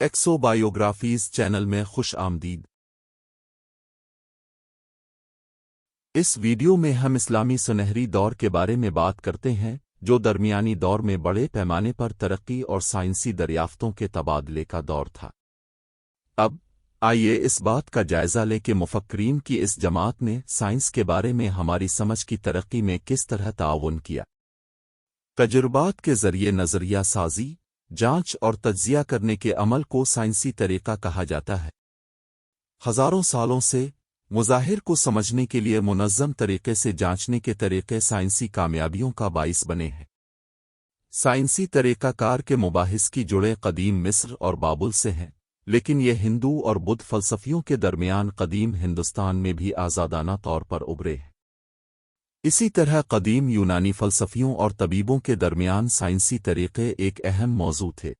ایکسو biographies channel میں خوش آمدید۔ اس ویڈیو میں ہم اسلامی سنہری دور کے بارے میں بات کرتے ہیں، جو درمیانی دور میں بڑے پیمانے پر ترقی اور سائنسی دریافتوں کے تبادلے کا دور تھا۔ اب، آئیے اس بات کا جائزہ لے کہ مفکرین کی اس جماعت نے سائنس کے بارے میں ہماری سمجھ کی ترقی میں کس طرح تعاون کیا۔ تجربات کے ذریعے نظریہ سازی جانچ اور تجزیہ کرنے کے عمل کو سائنسی طریقہ کہا جاتا ہے۔ ہزاروں سالوں سے مظاہر کو سمجھنے کے لیے منظم طریقے سے جانچنے کے طریقے سائنسی کامیابیوں کا باعث بنے ہیں۔ سائنسی طریقہ کار کے مباحث کی جڑے قدیم مصر اور بابل سے ہیں، لیکن یہ ہندو اور بدھ فلسفیوں کے درمیان قدیم ہندوستان میں بھی آزادانہ طور پر ابھرے ہیں۔ اسی طرح قدیم یونانی فلسفیوں اور طبیبوں کے درمیان سائنسی طریقے ایک اہم موضوع تھے۔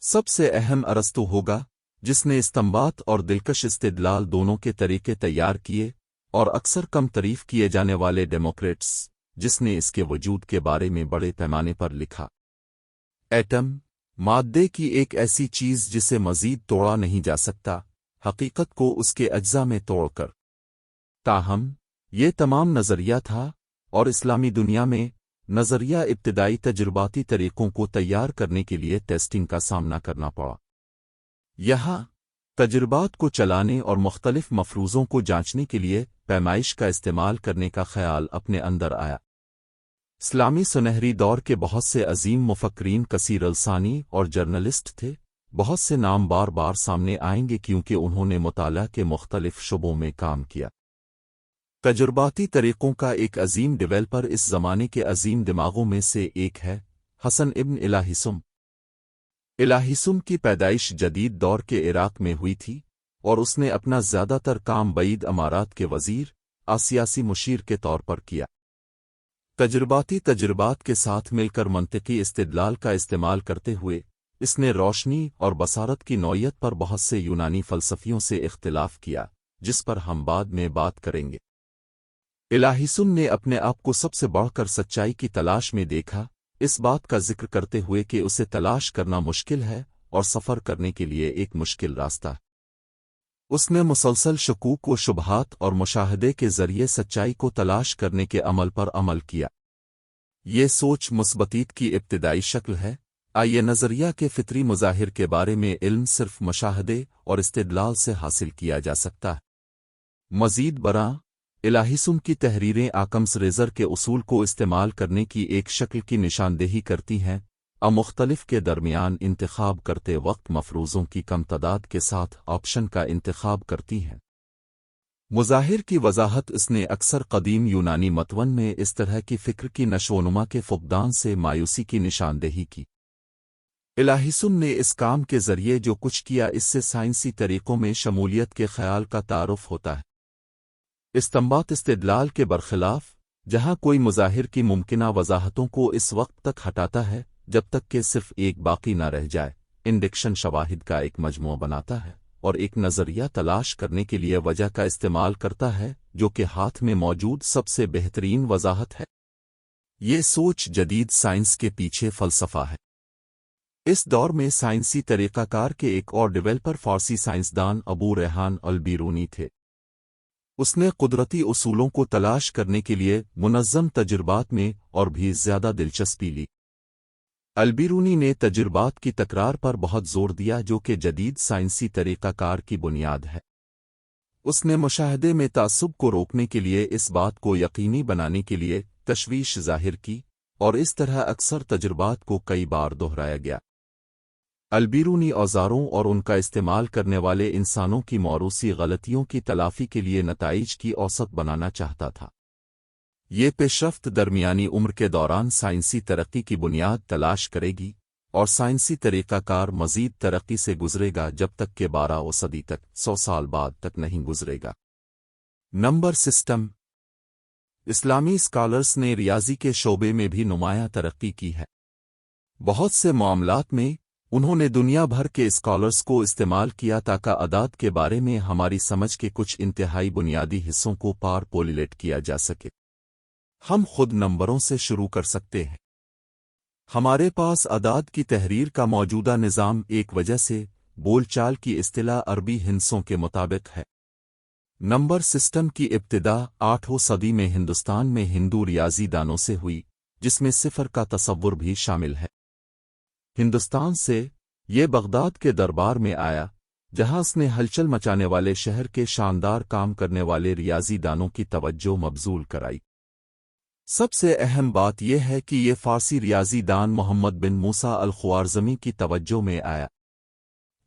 سب سے اہم ارستو ہوگا، جس نے استمبات اور دلکش استدلال دونوں کے طریقے تیار کیے اور اکثر کم تعریف کیے جانے والے ڈیموکریٹس، جس نے اس کے وجود کے بارے میں بڑے پیمانے پر لکھا۔ ایٹم، مادے کی ایک ایسی چیز جسے مزید توڑا نہیں جا سکتا، حقیقت کو اس کے اجزاء میں توڑ کر۔ تاہم یہ تمام نظریہ تھا اور اسلامی دنیا میں نظریہ ابتدائی تجرباتی طریقوں کو تیار کرنے کے لیے ٹیسٹنگ کا سامنا کرنا پڑا۔ یہاں تجربات کو چلانے اور مختلف مفروضوں کو جانچنے کے لیے پیمائش کا استعمال کرنے کا خیال اپنے اندر آیا۔ اسلامی سنہری دور کے بہت سے عظیم مفکرین کثیر السانی اور جرنلسٹ تھے۔ بہت سے نام بار بار سامنے آئیں گے کیونکہ انہوں نے مطالعہ کے مختلف شعبوں میں کام کیا۔ تجرباتی طریقوں کا ایک عظیم ڈیولپر اس زمانے کے عظیم دماغوں میں سے ایک ہے، حسن ابن الہیسم الہیسم کی پیدائش جدید دور کے عراق میں ہوئی تھی اور اس نے اپنا زیادہ تر کام بعید امارات کے وزیر، آسیاسی مشیر کے طور پر کیا۔ تجرباتی تجربات کے ساتھ مل کر منطقی استدلال کا استعمال کرتے ہوئے، اس نے روشنی اور بصارت کی نوعیت پر بہت سے یونانی فلسفیوں سے اختلاف کیا، جس پر ہم بعد میں بات کریں گے۔ الہیسم نے اپنے آپ کو سب سے بڑھ کر سچائی کی تلاش میں دیکھا، اس بات کا ذکر کرتے ہوئے کہ اسے تلاش کرنا مشکل ہے اور سفر کرنے کے لیے ایک مشکل راستہ۔ اس نے مسلسل شکوک و شبہات اور مشاہدے کے ذریعے سچائی کو تلاش کرنے کے عمل پر عمل کیا۔ یہ سوچ مثبتیت کی ابتدائی شکل ہے۔ آئیے نظریہ کے فطری مظاہر کے بارے میں علم صرف مشاہدے اور استدلال سے حاصل کیا جا سکتا۔ ہے مزید برآں الہیسم کی تحریریں آکمس ریزر کے اصول کو استعمال کرنے کی ایک شکل کی نشاندہی کرتی ہیں مختلف کے درمیان انتخاب کرتے وقت مفروضوں کی کم تعداد کے ساتھ آپشن کا انتخاب کرتی ہیں۔ مظاہر کی وضاحت اس نے اکثر قدیم یونانی متون میں اس طرح کی فکر کی نشونما کے فقدان سے مایوسی کی نشاندہی کی۔ الہیسم نے اس کام کے ذریعے جو کچھ کیا اس سے سائنسی طریقوں میں شمولیت کے خیال کا تعارف ہوتا ہے۔ استمبات استدلال کے برخلاف، جہاں کوئی مظاہر کی ممکنہ وضاحتوں کو اس وقت تک ہٹاتا ہے، جب تک کہ صرف ایک باقی نہ رہ جائے، انڈکشن شواہد کا ایک مجموعہ بناتا ہے، اور ایک نظریہ تلاش کرنے کے لیے وجہ کا استعمال کرتا ہے، جو کہ ہاتھ میں موجود سب سے بہترین وضاحت ہے۔ یہ سوچ جدید سائنس کے پیچھے فلسفہ ہے۔ اس دور میں سائنسی طریقہ کار کے ایک اور ڈیولپر فارسی سائنسدان ابو ریحان البیرونی تھے۔ اس نے قدرتی اصولوں کو تلاش کرنے کے لیے منظم تجربات میں اور بھی زیادہ دلچسپی لی۔ البیرونی نے تجربات کی تکرار پر بہت زور دیا جو کہ جدید سائنسی طریقہ کار کی بنیاد ہے۔ اس نے مشاہدے میں تعصب کو روکنے کے لیے اس بات کو یقینی بنانے کے لیے تشویش ظاہر کی اور اس طرح اکثر تجربات کو کئی بار دہرایا گیا۔ البیرونی اوزاروں اور ان کا استعمال کرنے والے انسانوں کی موروثی غلطیوں کی تلافی کے لیے نتائج کی اوسط بنانا چاہتا تھا۔ یہ پیشرفت درمیانی عمر کے دوران سائنسی ترقی کی بنیاد تلاش کرے گی اور سائنسی طریقہ کار مزید ترقی سے گزرے گا جب تک کہ بارہ و صدی تک، سو سال بعد تک نہیں گزرے گا۔ Number system. اسلامی اسکالرس نے ریاضی کے شعبے میں بھی نمایاں ترقی کی ہے۔ بہت سے معاملات میں انہوں نے دنیا بھر کے اسکالرس کو استعمال کیا تاکہ اداد کے بارے میں ہماری سمجھ کے کچھ انتہائی بنیادی حصوں کو پار پولیلیٹ کیا جا سکے۔ ہم خود نمبروں سے شروع کر سکتے ہیں۔ ہمارے پاس اداد کی تحریر کا موجودہ نظام ایک وجہ سے بول چال کی اصطلاح عربی ہندسوں کے مطابق ہے۔ نمبر سسٹم کی ابتدا آٹھوں صدی میں ہندوستان میں ہندو ریاضی دانوں سے ہوئی، جس میں صفر کا تصور بھی شامل ہے۔ ہندوستان سے یہ بغداد کے دربار میں آیا، جہاں اس نے ہلچل مچانے والے شہر کے شاندار کام کرنے والے ریاضی دانوں کی توجہ مبزول کرائی۔ سب سے اہم بات یہ ہے کہ یہ فارسی ریاضی دان محمد بن موسا الخوارزمی کی توجہ میں آیا۔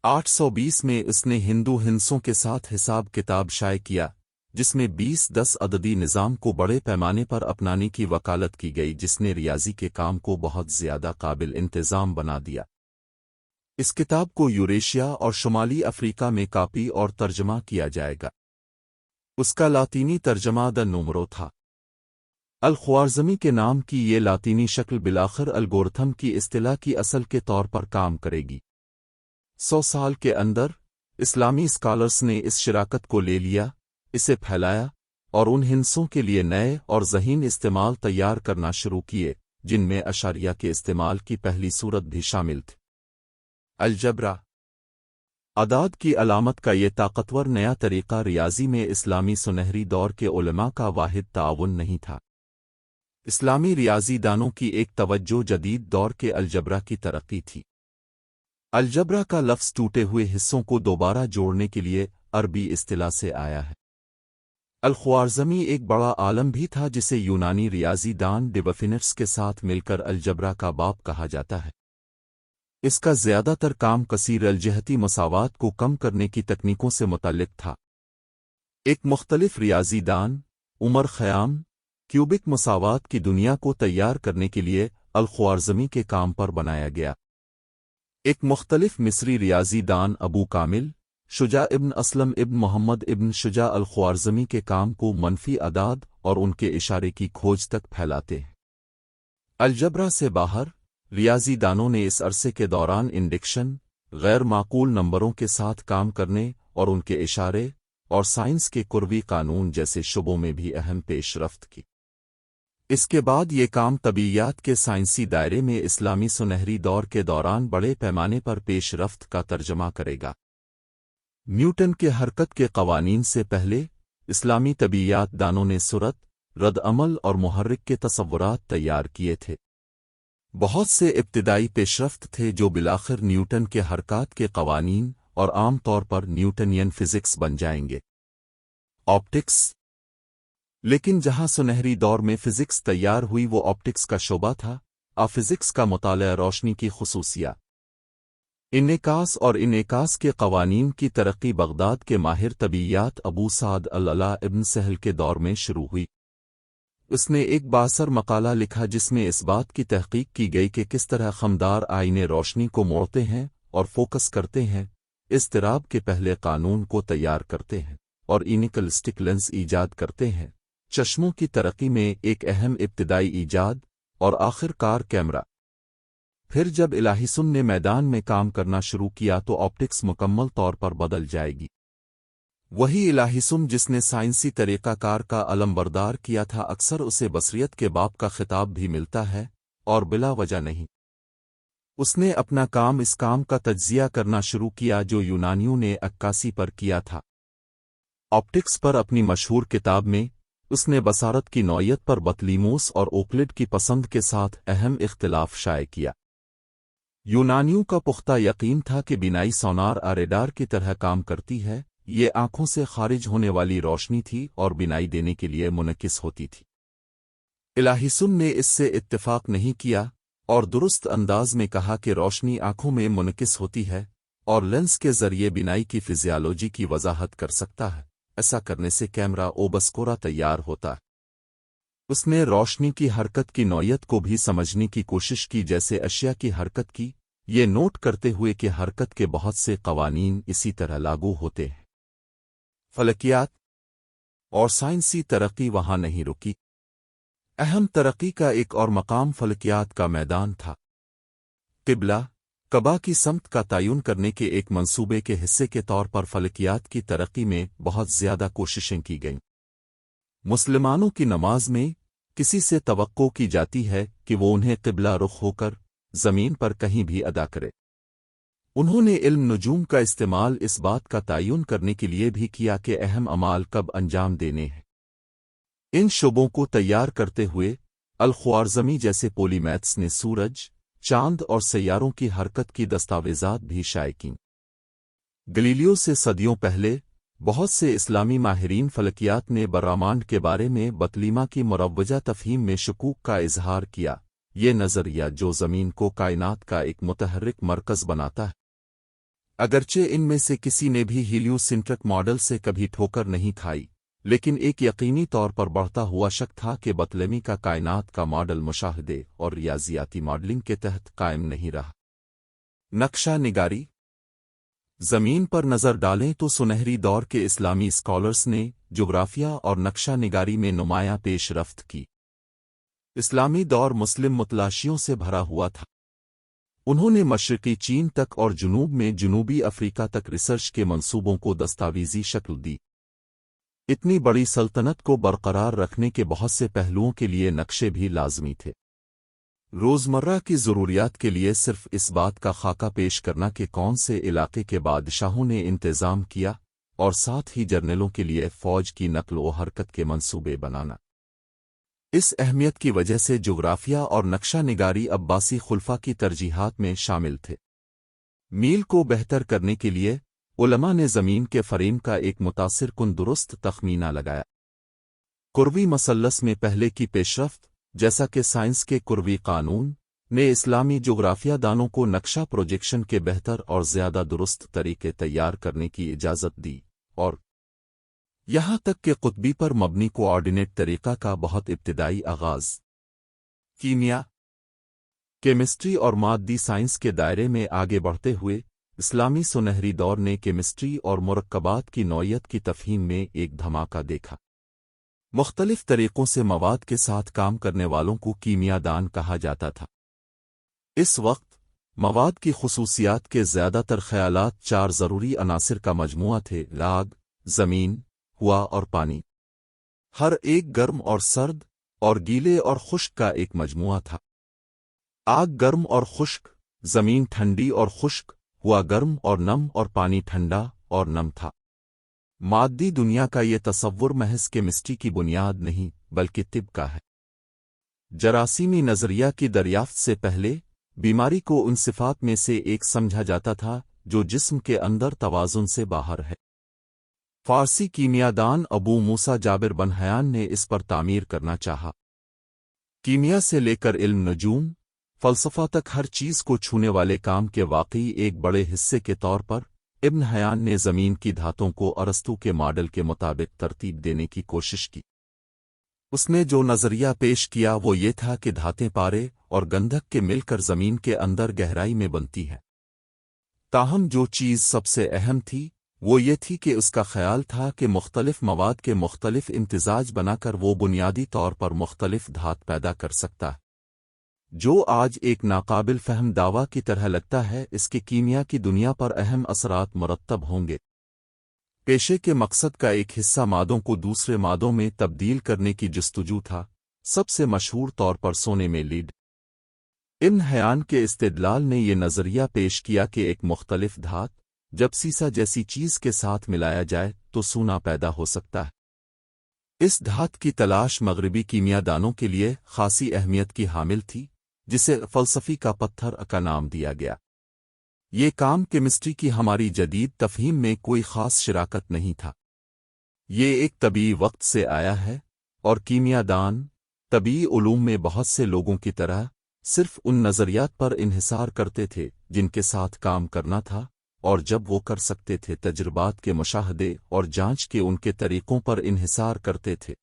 آٹھ سو بیس میں اس نے ہندو ہنسوں کے ساتھ حساب کتاب شائع کیا۔ جس میں بیس دس عددی نظام کو بڑے پیمانے پر اپنانے کی وکالت کی گئی، جس نے ریاضی کے کام کو بہت زیادہ قابل انتظام بنا دیا۔ اس کتاب کو یوریشیا اور شمالی افریقہ میں کاپی اور ترجمہ کیا جائے گا۔ اس کا لاطینی ترجمہ دا نومرو تھا۔ الخوارزمی کے نام کی یہ لاطینی شکل بلاخر الگورتھم کی اصطلاح کی اصل کے طور پر کام کرے گی۔ سو سال کے اندر اسلامی اسکالرس نے اس شراکت کو لے لیا۔ اسے پھیلایا اور ان ہنسوں کے لیے نئے اور ذہین استعمال تیار کرنا شروع کیے، جن میں اشاریہ کے استعمال کی پہلی صورت بھی شامل تھی۔ الجبرا اداد کی علامت کا یہ طاقتور نیا طریقہ ریاضی میں اسلامی سنہری دور کے علماء کا واحد تعاون نہیں تھا۔ اسلامی ریاضی دانوں کی ایک توجہ جدید دور کے الجبرا کی ترقی تھی۔ الجبرا کا لفظ ٹوٹے ہوئے حصوں کو دوبارہ جوڑنے کے لیے عربی اصطلاح سے آیا ہے۔ الخوارزمی ایک بڑا عالم بھی تھا جسے یونانی ریاضی دان ڈیوفینٹس کے ساتھ مل کر الجبرا کا باپ کہا جاتا ہے۔ اس کا زیادہ تر کام کثیر الجہتی مساوات کو کم کرنے کی تکنیکوں سے متعلق تھا۔ ایک مختلف ریاضی دان، عمر خیام، کیوبک مساوات کی دنیا کو تیار کرنے کے لیے الخوارزمی کے کام پر بنایا گیا۔ ایک مختلف مصری ریاضی دان ابو کامل شجا ابن اسلم ابن محمد ابن شجا الخوارزمی کے کام کو منفی اداد اور ان کے اشارے کی کھوج تک پھیلاتے ہیں۔ الجبرا سے باہر، ریاضی دانوں نے اس عرصے کے دوران انڈکشن، غیر معقول نمبروں کے ساتھ کام کرنے اور ان کے اشارے اور سائنس کے قروی قانون جیسے شبوں میں بھی اہم پیش رفت کی۔ اس کے بعد یہ کام طبیعیات کے سائنسی دائرے میں اسلامی سنہری دور کے دوران بڑے پیمانے پر پیش رفت کا ترجمہ کرے گا۔ نیوٹن کے حرکت کے قوانین سے پہلے، اسلامی طبیعیات دانوں نے صورت رد عمل اور محرک کے تصورات تیار کیے تھے۔ بہت سے ابتدائی پیشرفت تھے جو بلاخر نیوٹن کے حرکات کے قوانین اور عام طور پر نیوٹنین فزکس بن جائیں گے۔ آپٹکس۔ لیکن جہاں سنہری دور میں فزکس تیار ہوئی، وہ آپٹکس کا شعبہ تھا، آ فزکس کا مطالعہ روشنی کی خصوصیات۔ انعکاس اور انعکاس کے قوانین کی ترقی بغداد کے ماہر طبیعیات ابو سعد اللہ ابن سہل کے دور میں شروع ہوئی۔ اس نے ایک باثر مقالہ لکھا جس میں اس بات کی تحقیق کی گئی کہ کس طرح خمدار آئینے روشنی کو موڑتے ہیں اور فوکس کرتے ہیں اضطراب کے پہلے قانون کو تیار کرتے ہیں اور اینیکل لینس ایجاد کرتے ہیں۔ چشموں کی ترقی میں ایک اہم ابتدائی ایجاد اور آخر کار کیمرہ۔ پھر جب الہیسن نے میدان میں کام کرنا شروع کیا تو آپٹکس مکمل طور پر بدل جائے گی۔ وہی الہیسن جس نے سائنسی طریقہ کار کا علم بردار کیا تھا اکثر اسے بصریت کے باپ کا خطاب بھی ملتا ہے، اور بلا وجہ نہیں۔ اس نے اپنا کام اس کام کا تجزیہ کرنا شروع کیا جو یونانیوں نے عکاسی پر کیا تھا۔ آپٹکس پر اپنی مشہور کتاب میں اس نے بصارت کی نوعیت پر بطلیموس اور اوکلڈ کی پسند کے ساتھ اہم اختلاف شائع کیا۔ یونانیوں کا پختہ یقین تھا کہ بینائی سونار آریڈار کی طرح کام کرتی ہے، یہ آنکھوں سے خارج ہونے والی روشنی تھی اور بینائی دینے کے لیے منعقص ہوتی تھی۔ الہیسن نے اس سے اتفاق نہیں کیا اور درست انداز میں کہا کہ روشنی آنکھوں میں منعقص ہوتی ہے اور لینس کے ذریعے بینائی کی فزیالوجی کی وضاحت کر سکتا ہے۔ ایسا کرنے سے کیمرہ اوبسکورا تیار ہوتا ہے۔ اس نے روشنی کی حرکت کی نوعیت کو بھی سمجھنے کی کوشش کی جیسے اشیاء کی حرکت کی۔ یہ نوٹ کرتے ہوئے کہ حرکت کے بہت سے قوانین اسی طرح لاگو ہوتے ہیں۔ فلکیات۔ اور سائنسی ترقی وہاں نہیں رکی۔ اہم ترقی کا ایک اور مقام فلکیات کا میدان تھا۔ قبلہ۔ کبا کی سمت کا تعین کرنے کے ایک منصوبے کے حصے کے طور پر فلکیات کی ترقی میں بہت زیادہ کوششیں کی گئیں۔ مسلمانوں کی نماز میں کسی سے توقع کی جاتی ہے کہ وہ انہیں قبلہ رخ ہو کر زمین پر کہیں بھی ادا کرے۔ انہوں نے علم نجوم کا استعمال اس بات کا تعین کرنے کے لیے بھی کیا کہ اہم امال کب انجام دینے ہیں۔ ان شبوں کو تیار کرتے ہوئے الخوارزمی جیسے پولی میتھس نے سورج، چاند اور سیاروں کی حرکت کی دستاویزات بھی شائع کیں۔ گلیلیو سے صدیوں پہلے بہت سے اسلامی ماہرین فلکیات نے برامانڈ کے بارے میں بطلیمہ کی مروجہ تفہیم میں شکوک کا اظہار کیا۔ یہ نظریہ جو زمین کو کائنات کا ایک متحرک مرکز بناتا ہے۔ اگرچہ ان میں سے کسی نے بھی ہیلیو سنٹرک ماڈل سے کبھی ٹھوکر نہیں کھائی، لیکن ایک یقینی طور پر بڑھتا ہوا شک تھا کہ بطلمی کا کائنات کا ماڈل مشاہدے اور ریاضیاتی ماڈلنگ کے تحت قائم نہیں رہا۔ نقشہ نگاری زمین پر نظر ڈالیں تو سنہری دور کے اسلامی اسکالرس نے جغرافیہ اور نقشہ نگاری میں نمایاں پیش رفت کی۔ اسلامی دور مسلم متلاشیوں سے بھرا ہوا تھا۔ انہوں نے مشرقی چین تک اور جنوب میں جنوبی افریقہ تک ریسرچ کے منصوبوں کو دستاویزی شکل دی۔ اتنی بڑی سلطنت کو برقرار رکھنے کے بہت سے پہلوؤں کے لیے نقشے بھی لازمی تھے۔ روزمرہ کی ضروریات کے لیے صرف اس بات کا خاکہ پیش کرنا کہ کون سے علاقے کے بادشاہوں نے انتظام کیا اور ساتھ ہی جرنلوں کے لیے فوج کی نقل و حرکت کے منصوبے بنانا۔ اس اہمیت کی وجہ سے جغرافیہ اور نقشہ نگاری عباسی خلفہ کی ترجیحات میں شامل تھے۔ میل کو بہتر کرنے کے لیے علماء نے زمین کے فریم کا ایک متاثر کن درست تخمینہ لگایا۔ قروی مسلس میں پہلے کی پیشرفت جیسا کہ سائنس کے قروی قانون نے اسلامی جغرافیہ دانوں کو نقشہ پروجیکشن کے بہتر اور زیادہ درست طریقے تیار کرنے کی اجازت دی اور یہاں تک کہ قطبی پر مبنی کوآرڈینیٹ طریقہ کا بہت ابتدائی آغاز۔ کیمیا۔ کیمسٹری اور مادی سائنس کے دائرے میں آگے بڑھتے ہوئے اسلامی سنہری دور نے کیمسٹری اور مرکبات کی نوعیت کی تفہیم میں ایک دھماکہ دیکھا۔ مختلف طریقوں سے مواد کے ساتھ کام کرنے والوں کو کیمیا دان کہا جاتا تھا۔ اس وقت مواد کی خصوصیات کے زیادہ تر خیالات چار ضروری عناصر کا مجموعہ تھے لاگ، زمین، ہوا اور پانی۔ ہر ایک گرم اور سرد اور گیلے اور خشک کا ایک مجموعہ تھا۔ آگ گرم اور خشک، زمین ٹھنڈی اور خشک، ہوا گرم اور نم اور پانی ٹھنڈا اور نم تھا۔ مادی دنیا کا یہ تصور محض کے مسٹی کی بنیاد نہیں، بلکہ طب کا ہے۔ جراثیمی نظریہ کی دریافت سے پہلے، بیماری کو ان صفات میں سے ایک سمجھا جاتا تھا، جو جسم کے اندر توازن سے باہر ہے۔ فارسی کیمیا دان ابو موسا جابر بن حیان نے اس پر تعمیر کرنا چاہا۔ کیمیا سے لے کر علم نجوم، فلسفہ تک ہر چیز کو چھونے والے کام کے واقعی ایک بڑے حصے کے طور پر ابن حیان نے زمین کی دھاتوں کو ارستو کے ماڈل کے مطابق ترتیب دینے کی کوشش کی۔ اس نے جو نظریہ پیش کیا وہ یہ تھا کہ دھاتیں پارے اور گندھک کے مل کر زمین کے اندر گہرائی میں بنتی ہے تاہم جو چیز سب سے اہم تھی وہ یہ تھی کہ اس کا خیال تھا کہ مختلف مواد کے مختلف امتزاج بنا کر وہ بنیادی طور پر مختلف دھات پیدا کر سکتا ہے۔ جو آج ایک ناقابل فہم دعوی کی طرح لگتا ہے، اس کے کیمیا کی دنیا پر اہم اثرات مرتب ہوں گے۔ پیشے کے مقصد کا ایک حصہ مادوں کو دوسرے مادوں میں تبدیل کرنے کی جستجو تھا۔ سب سے مشہور طور پر سونے میں لیڈ ان حیان کے استدلال نے یہ نظریہ پیش کیا کہ ایک مختلف دھات، جب سیسا جیسی چیز کے ساتھ ملایا جائے، تو سونا پیدا ہو سکتا ہے۔ اس دھات کی تلاش مغربی کیمیا دانوں کے لیے خاصی اہمیت کی حامل تھی۔ جسے فلسفی کا پتھر کا نام دیا گیا۔ یہ کام کیمسٹری کی ہماری جدید تفہیم میں کوئی خاص شراکت نہیں تھا۔ یہ ایک طبی وقت سے آیا ہے اور کیمیا دان، طبی علوم میں بہت سے لوگوں کی طرح صرف ان نظریات پر انحصار کرتے تھے جن کے ساتھ کام کرنا تھا اور جب وہ کر سکتے تھے تجربات کے مشاہدے اور جانچ کے ان کے طریقوں پر انحصار کرتے تھے۔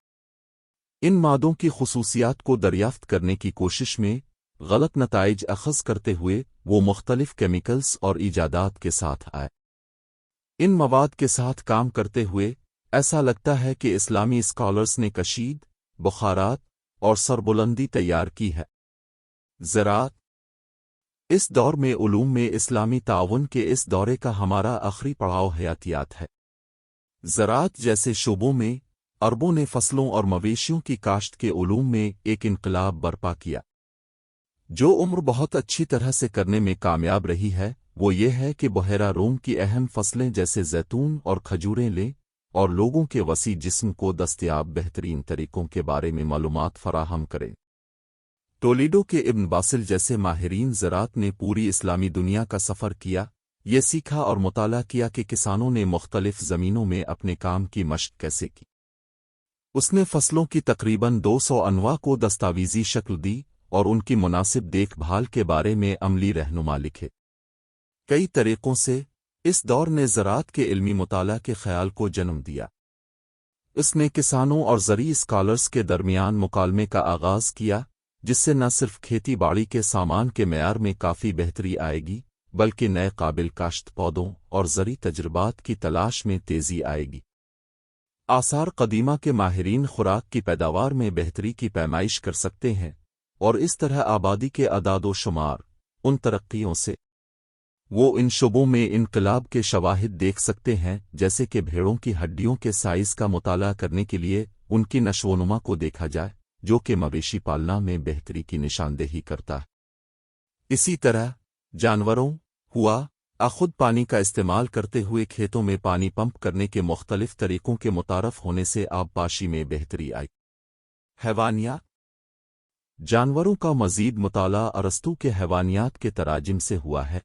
ان مادوں کی خصوصیات کو دریافت کرنے کی کوشش میں غلط نتائج اخذ کرتے ہوئے وہ مختلف کیمیکلز اور ایجادات کے ساتھ آئے۔ ان مواد کے ساتھ کام کرتے ہوئے ایسا لگتا ہے کہ اسلامی اسکالرس نے کشید، بخارات اور سربلندی تیار کی ہے۔ زراعت۔ اس دور میں علوم میں اسلامی تعاون کے اس دورے کا ہمارا آخری پڑاؤ حیاتیات ہے۔ زراعت جیسے شعبوں میں اربوں نے فصلوں اور مویشیوں کی کاشت کے علوم میں ایک انقلاب برپا کیا۔ جو عمر بہت اچھی طرح سے کرنے میں کامیاب رہی ہے، وہ یہ ہے کہ بحیرہ روم کی اہم فصلیں جیسے زیتون اور کھجوریں لیں اور لوگوں کے وسیع جسم کو دستیاب بہترین طریقوں کے بارے میں معلومات فراہم کریں۔ ٹولیڈو کے ابن باسل جیسے ماہرین زراعت نے پوری اسلامی دنیا کا سفر کیا، یہ سیکھا اور مطالعہ کیا کہ کسانوں نے مختلف زمینوں میں اپنے کام کی مشق کیسے کی۔ اس نے فصلوں کی تقریباً دو سو انواع کو دستاویزی شکل دی اور ان کی مناسب دیکھ بھال کے بارے میں عملی رہنما لکھے۔ کئی طریقوں سے اس دور نے زراعت کے علمی مطالعہ کے خیال کو جنم دیا۔ اس نے کسانوں اور زرعی اسکالرس کے درمیان مکالمے کا آغاز کیا، جس سے نہ صرف کھیتی باڑی کے سامان کے معیار میں کافی بہتری آئے گی، بلکہ نئے قابل کاشت پودوں اور زرعی تجربات کی تلاش میں تیزی آئے گی۔ آثار قدیمہ کے ماہرین خوراک کی پیداوار میں بہتری کی پیمائش کر سکتے ہیں۔ اور اس طرح آبادی کے اداد و شمار ان ترقیوں سے۔ وہ ان شبوں میں انقلاب کے شواہد دیکھ سکتے ہیں، جیسے کہ بھیڑوں کی ہڈیوں کے سائز کا مطالعہ کرنے کے لیے ان کی نشو نما کو دیکھا جائے، جو کہ مویشی پالنا میں بہتری کی نشاندہی کرتا ہے۔ اسی طرح، جانوروں، ہوا خود پانی کا استعمال کرتے ہوئے کھیتوں میں پانی پمپ کرنے کے مختلف طریقوں کے متعارف ہونے سے آب پاشی میں بہتری آئی۔ حیوانیات جانوروں کا مزید مطالعہ ارستو کے حیوانیات کے تراجم سے ہوا ہے۔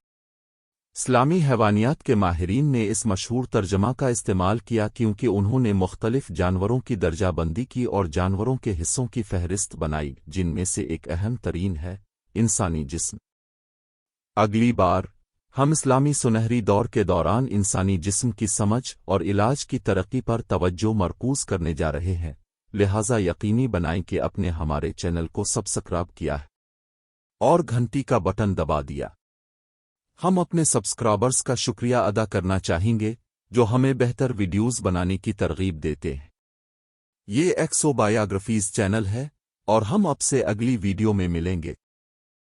اسلامی حیوانیات کے ماہرین نے اس مشہور ترجمہ کا استعمال کیا کیونکہ انہوں نے مختلف جانوروں کی درجہ بندی کی اور جانوروں کے حصوں کی فہرست بنائی، جن میں سے ایک اہم ترین ہے انسانی جسم۔ اگلی بار، ہم اسلامی سنہری دور کے دوران انسانی جسم کی سمجھ اور علاج کی ترقی پر توجہ مرکوز کرنے جا رہے ہیں۔ لہذا یقینی بنائیں کہ اپنے ہمارے چینل کو سبسکرائب کیا ہے۔ اور گھنٹی کا بٹن دبا دیا۔ ہم اپنے سبسکرائبرز کا شکریہ ادا کرنا چاہیں گے، جو ہمیں بہتر ویڈیوز بنانے کی ترغیب دیتے ہیں۔ یہ ایکسو بایوگرافیز چینل ہے اور ہم آپ سے اگلی ویڈیو میں ملیں گے۔